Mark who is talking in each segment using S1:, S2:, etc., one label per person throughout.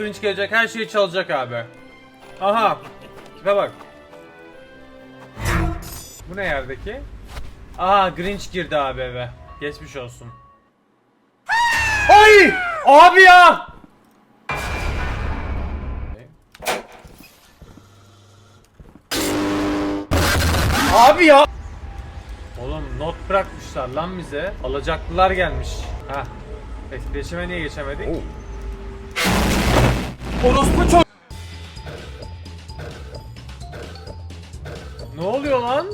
S1: Grinch gelecek her şeyi çalacak abi. Aha. Tipe bak. Bu ne yerdeki? Aha Grinch girdi abi eve. Geçmiş olsun. Ay! Abi ya! Abi ya! Oğlum not bırakmışlar lan bize. Alacaklılar gelmiş. Ha. Etkileşime niye geçemedik? Orospu çok... Ne oluyor lan?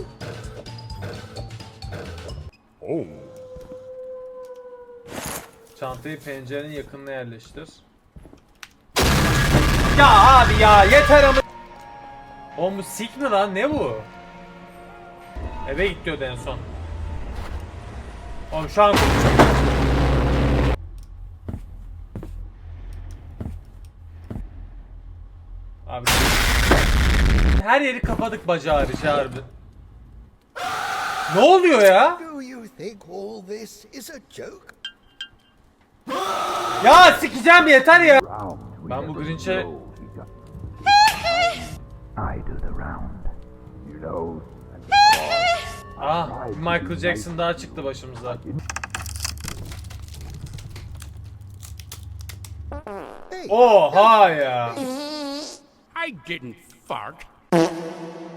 S1: Çantayı pencerenin yakınına yerleştir. Ya abi ya yeter ama. Oğlum bu sik mi lan ne bu? Eve git diyordu en son. Oğlum şu an Abi her yeri kapadık bacağı hariç harbi. Ne oluyor ya?
S2: Do you think all this is a joke?
S1: Ya sikeceğim yeter ya. Ben bu Grinch'e
S3: I do the round. You know,
S1: Ah Michael Jackson daha çıktı başımıza. Oha ya.
S4: I didn't fart.